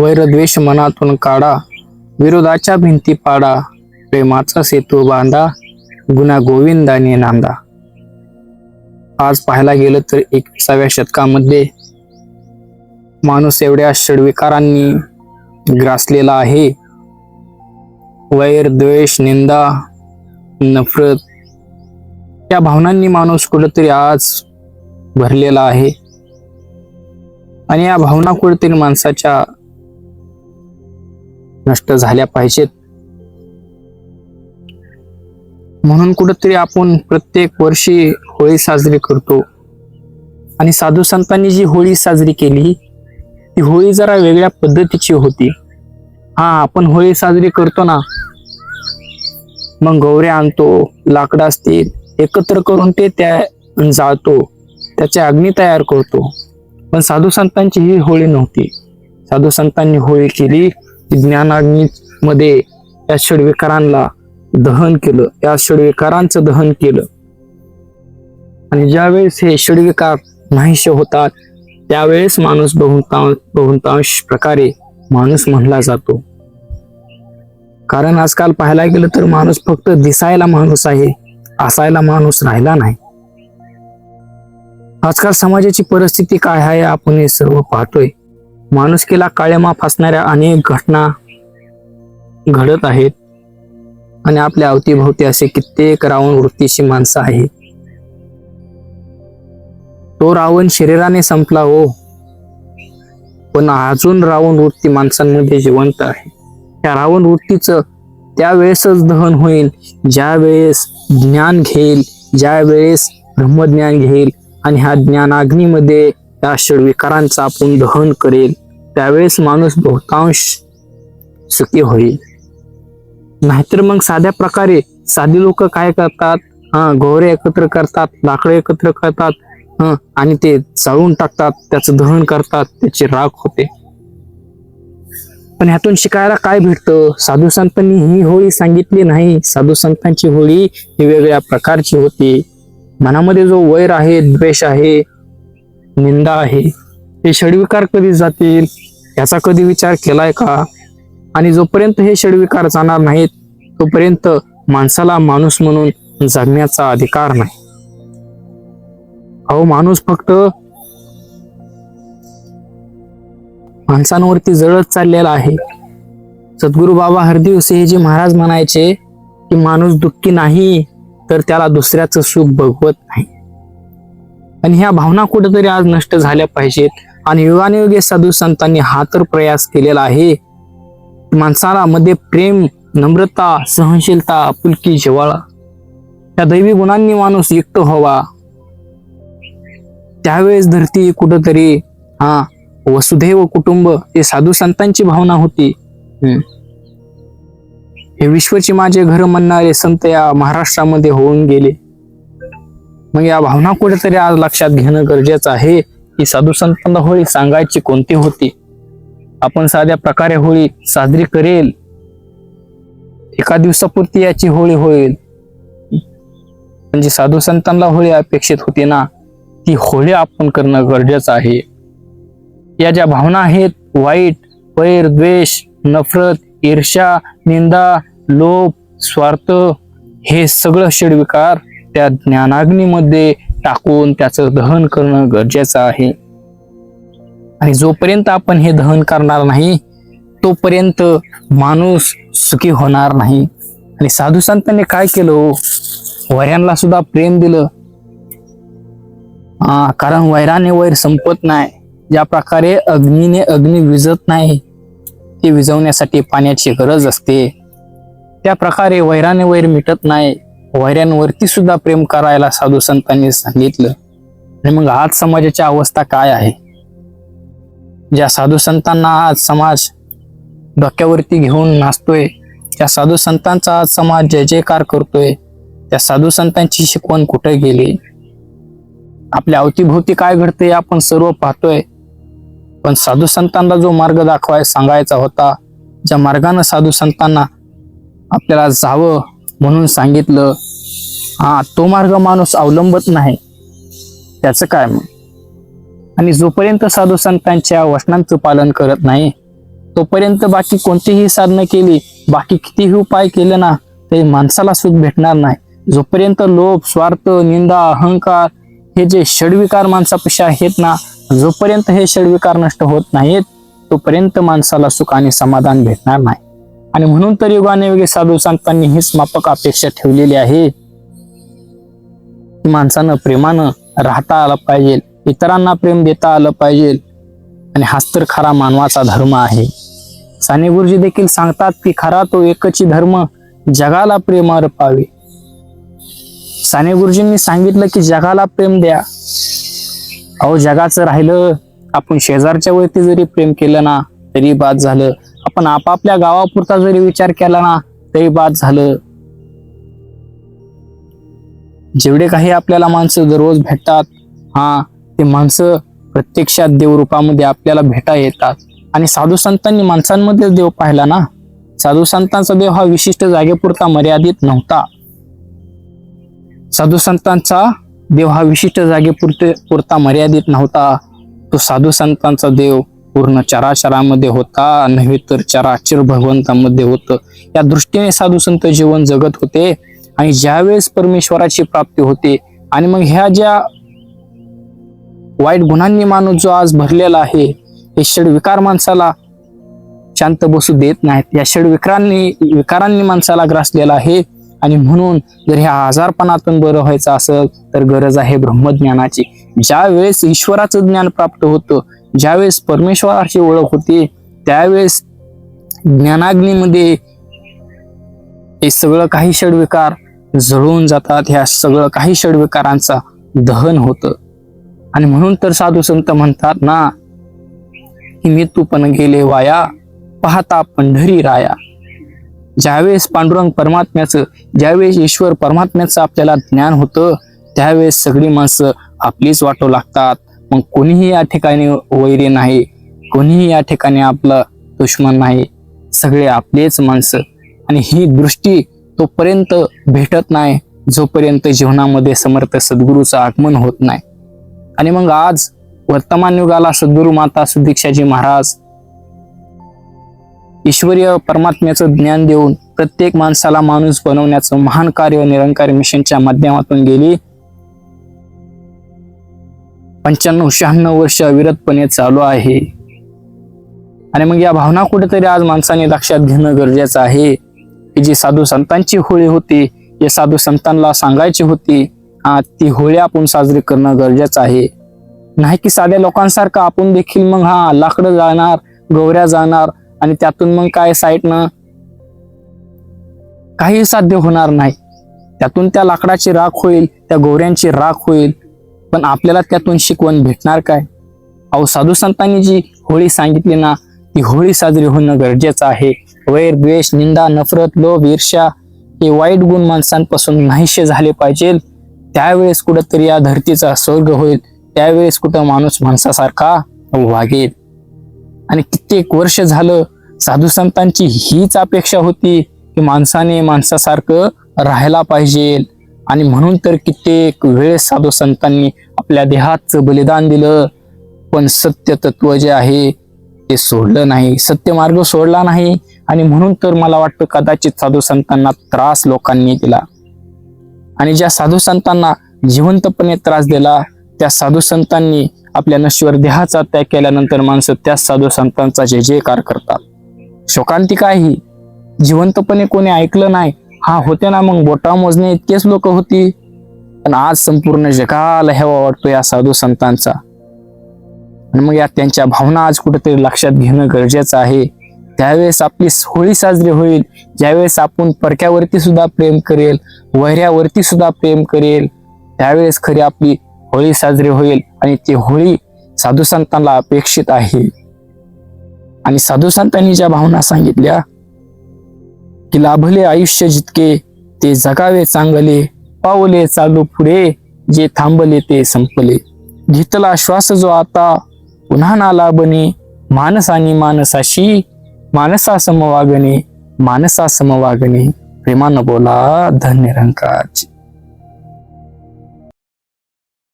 वैरद्वेष मनातून काढा. विरोधाच्या भिंती पाडा. प्रेमाचा सेतू बांधा. गुन्हा गोविंदाने नांदा. आज पाहायला गेलं तर एकविसाव्या शतकामध्ये माणूस एवढ्या षडविकारांनी ग्रासलेला आहे. वैर द्वेष निंदा नफरत या भावनांनी माणूस कुठेतरी आज भरलेला आहे. आणि या भावना कुठेतरी माणसाच्या नष्ट झाल्या पाहिजेत. म्हणून कुठंतरी आपण प्रत्येक वर्षी होळी साजरी करतो. आणि साधू संतांनी जी होळी साजरी केली ती होळी जरा वेगळ्या पद्धतीची होती. हा आपण होळी साजरी करतो ना मग गौऱ्या आणतो लाकडं असतील एकत्र करून ते त्या जाळतो त्याचे अग्नी तयार करतो. पण साधू संतांची ही होळी नव्हती. साधू संतांनी होळी केली ज्ञानाग्नीमध्ये या षडविकारांना दहन केलं. या षडविकारांचं दहन केलं. आणि ज्यावेळेस हे षडविकार नाहीसे होतात त्यावेळेस माणूस बहुतांश बहुतांश प्रकारे माणूस म्हणला जातो. कारण आजकाल पाहायला गेलं तर माणूस फक्त दिसायला माणूस आहे असायला माणूस राहिला नाही. आजकाल समाजाची परिस्थिती काय आहे आपण हे सर्व पाहतोय. माणुसकीला काळेमा फासणाऱ्या अनेक घटना घडत आहेत. आणि आपल्या अवतीभोवती असे कित्येक रावण वृत्तीची माणसं आहे तो रावण शरीराने संपला हो. पण अजून रावण वृत्ती माणसांमध्ये जिवंत आहे. त्या रावण वृत्तीचं त्यावेळेसच दहन होईल ज्या वेळेस ज्ञान घेईल ज्या वेळेस ब्रह्मज्ञान घेईल. आणि ह्या ज्ञानाग्नीमध्ये त्या षडविकारांचा आपण दहन करेल त्यावेळेस माणूस बहुतांश सुखी होईल. नाहीतर मग साध्या प्रकारे साधी लोक काय करतात? हा गोरे एकत्र करतात लाकडं एकत्र करतात हा आणि ते जाळून टाकतात त्याचं दहन करतात त्याची राख होते. पण ह्यातून शिकायला काय भेटतं? साधू संतांनी ही होळी सांगितली नाही. साधू संतांची होळी ही वेगळ्या प्रकारची होती. मनामध्ये जो वैर आहे द्वेष आहे निंदा आहे. हे षडविकार कधी जातील? याचा कधी विचार केलाय का? आणि जोपर्यंत हे षडविकार जाणार नाहीत तोपर्यंत माणसाला माणूस म्हणून जगण्याचा अधिकार नाही. अहो माणूस फक्त माणसांवरती जळत चाललेला आहे. सद्गुरू बाबा हरदेव जे महाराज म्हणायचे की माणूस दुःखी नाही तर त्याला दुसऱ्याचं सुख भगवत नाही. आणि ह्या भावना कुठेतरी आज नष्ट झाल्या पाहिजेत. आणि युगानुयुगे साधू संतांनी हा तर प्रयास केलेला आहे. माणसाला मध्ये प्रेम नम्रता सहनशीलता आपुलकी जिवाळा. त्या दैवी गुणांनी माणूस युक्त व्हावा. त्यावेळेस धरती कुठंतरी हा वसुधैव कुटुंब हे साधू संतांची भावना होती. हे विश्वची माझे घर म्हणणारे संत या महाराष्ट्रामध्ये होऊन गेले. मग या भावना कुठेतरी आज लक्षात घेणं गरजेचं आहे? की साधू संतांना होळी सांगायची कोणती होती? आपण साध्या प्रकारे होळी साजरी करेल. एका दिवसापुरती याची होळी होईल. म्हणजे साधू संतांना होळी अपेक्षित होती ना ती होळी आपण करणं गरजेचं आहे. या ज्या भावना आहेत वाईट वैर द्वेष नफरत ईर्ष्या निंदा लोभ स्वार्थ हे सगळं षडविकार त्या ज्ञानाग्नीमध्ये टाकून त्याचं दहन करणं गरजेचं आहे. आणि जोपर्यंत आपण हे दहन करणार नाही तोपर्यंत माणूस सुखी होणार नाही. आणि साधू संतांनी काय केलं हो? वैऱ्यांना सुद्धा प्रेम दिलं. हा कारण वैराने वैर संपत नाही. ज्या प्रकारे अग्नीने अग्नी विजत नाही ते विझवण्यासाठी पाण्याची गरज असते. त्या प्रकारे वैराने वैर मिटत नाही. वैऱ्यांवरती सुद्धा प्रेम करायला साधू संतांनी सांगितलं. आणि मग आज समाजाची अवस्था काय आहे? ज्या साधू संतांना आज समाज डोक्यावरती घेऊन नाचतोय त्या साधू संतांचा आज समाज जय जयकार करतोय त्या साधू संतांची शिकवण कुठे गेली? आपल्या अवतीभोवती काय घडते आपण सर्व पाहतोय. पण साधू संतांना जो मार्ग दाखवाय सांगायचा होता ज्या मार्गानं साधू संतांना आपल्याला जावं म्हणून सांगितलं हा तो मार्ग माणूस अवलंबत नाही. त्याचं काय मग? आणि जोपर्यंत साधू संतांच्या वचनांचं पालन करत नाही तोपर्यंत बाकी कोणतीही साधनं केली बाकी कितीही उपाय केले ना तरी माणसाला सुख भेटणार नाही. जोपर्यंत लोभ स्वार्थ निंदा अहंकार हे जे षडविकार माणसापेक्षा आहेत ना जोपर्यंत हे षडविकार नष्ट होत नाहीत तोपर्यंत माणसाला सुख आणि समाधान भेटणार नाही. आणि म्हणून तर युगाने वेगळे साधू संतांनी हीच मापक अपेक्षा ठेवलेली आहे. की माणसानं प्रेमानं राहता आलं पाहिजे इतरांना प्रेम देता आलं पाहिजे आणि हाच तर खरा मानवाचा धर्म आहे. साने गुरुजी देखील सांगतात की खरा तो एकची धर्म जगाला प्रेम अर्पावे साने गुरुजींनी सांगितलं की जगाला प्रेम द्या. अहो जगाचं राहिलं आपण शेजारच्या वरती जरी प्रेम केलं ना तरी बाद झालं. पण आपापल्या गावापुरता जरी विचार केला ना तरी बाद झालं. जेवढे काही आपल्याला माणसं दररोज भेटतात हा ते माणसं प्रत्यक्षात देवरूपामध्ये आपल्याला भेटा येतात. आणि साधू संतांनी माणसांमध्ये देव पाहिला ना साधू संतांचा देव हा विशिष्ट जागेपुरता मर्यादित नव्हता. साधू संतांचा देव हा विशिष्ट जागेपुरते पुरता मर्यादित नव्हता. तो साधू संतांचा देव पूर्ण चराचरामध्ये होता नव्हे तर चराचर भगवंतामध्ये होतं. या दृष्टीने साधू संत जीवन जगत होते आणि ज्यावेळेस परमेश्वराची प्राप्ती होते आणि मग ह्या ज्या वाईट गुणांनी माणूस जो आज भरलेला आहे हे षडविकार माणसाला शांत बसू देत नाहीत. या षडविकारांनी विकारांनी विकारांनी माणसाला ग्रासलेला आहे आणि म्हणून जर ह्या आजारपणातून बरं व्हायचं असेल तर गरज आहे ब्रह्मज्ञानाची. ज्या वेळेस ईश्वराचं ज्ञान प्राप्त होतं ज्यावेळेस परमेश्वराची ओळख होते त्यावेळेस ज्ञानाग्नीमध्ये हे सगळं काही षडविकार जळून जातात. ह्या सगळं काही षडविकारांचा दहन होतं. आणि म्हणून तर साधू संत म्हणतात ना की मी तू पण गेले वाया पाहता पंढरी राया. ज्यावेळेस पांडुरंग परमात्म्याचं ज्यावेळेस ईश्वर परमात्म्याचं आपल्याला ज्ञान होतं त्यावेळेस सगळी माणसं आपलीच वाटू लागतात. मग कोणीही या ठिकाणी वैरी नाही कोणीही या ठिकाणी आपलं दुश्मन नाही. सगळे आपलेच माणसं. आणि ही दृष्टी तोपर्यंत भेटत नाही जोपर्यंत जीवनामध्ये समर्थ सद्गुरूचं आगमन होत नाही. आणि मग आज वर्तमान युगाला सद्गुरू माता सुदीक्षाजी महाराज ईश्वरीय परमात्म्याचं ज्ञान देऊन प्रत्येक माणसाला माणूस बनवण्याचं महान कार्य निरंकार मिशनच्या माध्यमातून गेली. पंच्याण्णव शहाण्णव वर्ष अविरतपणे चालू आहे. आणि मग या भावना कुठेतरी आज माणसाने लक्षात घेणं गरजेचं आहे की जी साधू संतांची होळी होती जे साधू संतांना सांगायची होती हा ती होळी आपण साजरी करणं गरजेचं आहे. नाही की साध्या लोकांसारखं आपण देखील मग हा लाकडं जाणार गौऱ्या जाणार आणि त्यातून मग काय साईडनं? काही साध्य होणार नाही. त्यातून त्या लाकडाची राख होईल त्या गौऱ्यांची राख होईल पण आपल्याला त्यातून शिकवण भेटणार काय? अहो साधू संतांनी जी होळी सांगितली ना ती होळी साजरी होणं गरजेचं आहे. वैर द्वेष निंदा नफरत लोभ ईर्ष्या हे वाईट गुण माणसांपासून नाहीसे झाले पाहिजे. त्यावेळेस कुठंतरी या धरतीचा स्वर्ग होईल. त्यावेळेस कुठं माणूस माणसासारखा वागेल. आणि कित्येक वर्ष झालं साधू संतांची हीच अपेक्षा होती की माणसाने माणसासारखं राहायला पाहिजे. आणि म्हणून तर कित्येक वेळेस साधू संतांनी आपल्या देहाचं बलिदान दिलं. पण सत्य तत्व जे आहे ते सोडलं नाही. सत्य मार्ग सोडला नाही. आणि म्हणून तर मला वाटतं कदाचित साधू संतांना त्रास लोकांनी दिला. आणि ज्या साधू संतांना जिवंतपणे त्रास दिला त्या साधू संतांनी आपल्या नश्वर देहाचा त्याग केल्यानंतर माणसं त्याच साधू संतांचा जय जयकार करतात. शोकांतिका ही जिवंतपणे कोणी ऐकलं नाही हा होते ना मग. बोटा मोजणे इतकेच लोक होती. पण आज संपूर्ण जगाला हेवा वाटतो या साधू संतांचा. आणि मग या त्यांच्या भावना आज कुठेतरी लक्षात घेणं गरजेचं आहे. त्यावेळेस आपली होळी साजरी होईल. ज्यावेळेस आपण परक्यावरती सुद्धा प्रेम करेल वैऱ्यावरती सुद्धा प्रेम करेल त्यावेळेस खरी आपली होळी साजरी होईल. आणि ती होळी साधू संतांना अपेक्षित आहे. आणि साधू संतांनी ज्या भावना सांगितल्या की लाभले आयुष्य जितके ते जगावे चांगले पावले चालू पुढे जे थांबले ते संपले. घेतला श्वास जो आता पुन्हा नाला बने मानसानी मानसाशी मानसा समवागणे मानसा समवागणे. प्रेमानं बोला धन्य रंकाची